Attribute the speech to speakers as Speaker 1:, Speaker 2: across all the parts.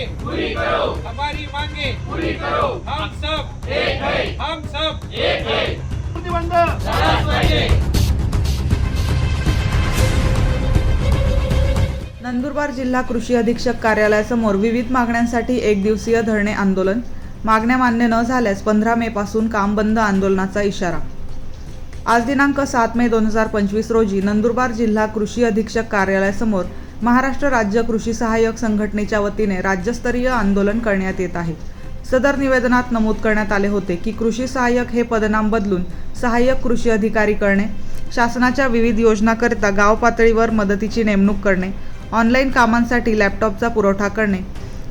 Speaker 1: मांगे पूरी करो। हमारी मांगे। पूरी करो। हम सब। एक है। हम सब। एक है। प्रतिबंध
Speaker 2: नंदुरबार जिल्हा कृषी अधीक्षक कार्यालयासमोर विविध मागण्यांसाठी एक दिवसीय धरणे आंदोलन. मागण्या मान्य न झाल्यास पंधरा मे पासून काम बंद आंदोलनाचा इशारा. आज दिनांक सात मे दोन हजार पंचवीस रोजी नंदुरबार जिल्हा कृषी अधीक्षक कार्यालयासमोर महाराष्ट्र राज्य कृषी सहाय्यक संघटनेच्या वतीने राज्यस्तरीय आंदोलन करण्यात येत आहे. सदर निवेदनात नमूद करण्यात आले होते की कृषी सहाय्यक हे पदनाम बदलून सहाय्यक कृषी अधिकारी करणे शासनाच्या विविध योजनाकरिता गाव पातळीवर मदतीची नेमणूक करणे ऑनलाईन कामांसाठी लॅपटॉपचा पुरवठा करणे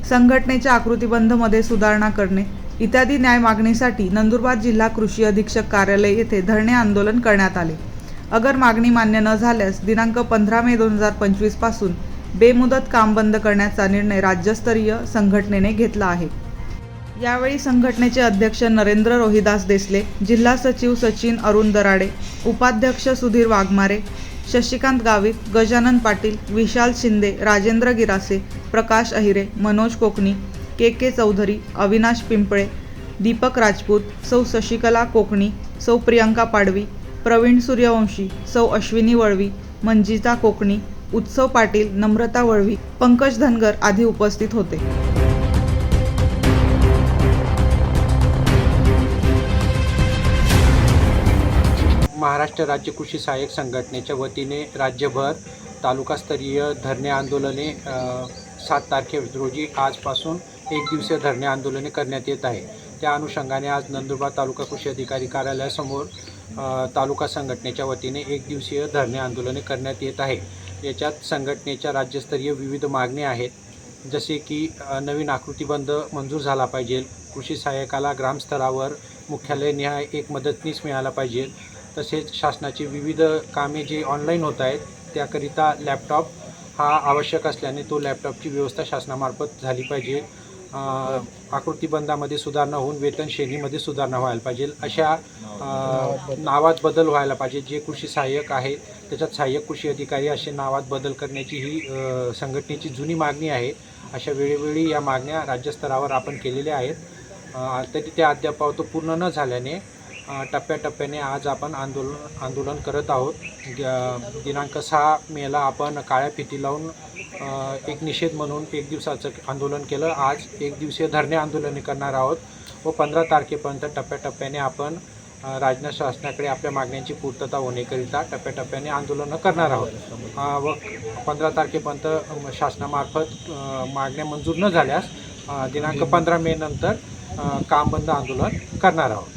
Speaker 2: संघटनेच्या आकृतीबंधमध्ये सुधारणा करणे इत्यादी न्याय मागणीसाठी नंदुरबार जिल्हा कृषी अधीक्षक कार्यालय येथे धरणे आंदोलन करण्यात आले. अगर मागणी मान्य न झाल्यास दिनांक पंधरा मे दोन हजार पंचवीसपासून बेमुदत काम बंद करण्याचा निर्णय राज्यस्तरीय संघटनेने घेतला आहे. यावेळी संघटनेचे अध्यक्ष नरेंद्र रोहिदास देसले जिल्हा सचिव सचिन अरुण दराडे उपाध्यक्ष सुधीर वाघमारे शशिकांत गावित गजानन पाटील विशाल शिंदे राजेंद्र गिरासे प्रकाश अहिरे मनोज कोकणी के के चौधरी अविनाश पिंपळे दीपक राजपूत सौ शशिकला कोकणी सौ प्रियंका पाडवी प्रवीण सूर्यवंशी सौ अश्विनी वळवी मंजिता कोकणी उत्सव पाटील नम्रता वळवी पंकज धनगर आदी उपस्थित होते.
Speaker 3: महाराष्ट्र राज्य कृषी सहाय्यक संघटनेच्या वतीने राज्यभर तालुकास्तरीय धरणे आंदोलने सात तारखे रोजी आजपासून एक दिवसीय धरणे आंदोलने करण्यात येत आहे. त्या अनुषंगाने आज नंदुरबार तालुका कृषी अधिकारी कार्यालयासमोर तालुका संघटनेच्या वतीने एक दिवसीय धरणे आंदोलने करण्यात येत आहे याच्यात संघटनेच्या राज्यस्तरीय विविध मागण्या आहेत. जसे की नवीन आकृतीबंध मंजूर झाला पाहिजे. कृषी सहाय्यकाला ग्रामस्तरावर मुख्यालयनिहाय एक मदतनीस मिळाला पाहिजे. तसेच शासनाची विविध कामे जी ऑनलाईन होत आहेत त्याकरिता लॅपटॉप हा आवश्यक असल्याने तो लॅपटॉपची व्यवस्था शासनामार्फत झाली पाहिजे. आकृतीबंधामध्ये सुधारणा होऊन वेतन श्रेणीमध्ये सुधारणा व्हायला पाहिजे. अशा नावात बदल व्हायला पाहिजे. जे कृषी सहाय्यक आहे त्याच्यात सहाय्यक कृषी अधिकारी असे नावात बदल करण्याची ही संघटनेची जुनी मागणी आहे. अशा वेळोवेळी या मागण्या राज्यस्तरावर आपण केलेल्या आहेत. तरी त्या अद्याप तो पूर्ण न झाल्याने टप्प्याटप्प्याने आज आपण आंदोलन आंदोलन करत आहोत. दिनांक सहा मेला आपण काळ्या फिती लावून एक निषेध म्हणून एक दिवसाचं आंदोलन केलं. आज एक दिवसीय धरणे आंदोलन करणार आहोत व पंधरा तारखेपर्यंत टप्प्याटप्प्याने आपण अ, राज्य शासनाकडे आपल्या मागण्यांची पूर्तता होण्याकरिता टप्प्याटप्प्याने आंदोलनं करणार आहोत. व पंधरा तारखेपर्यंत शासनामार्फत मागण्या मंजूर न झाल्यास दिनांक पंधरा मे नंतर काम बंद आंदोलन करणार आहोत.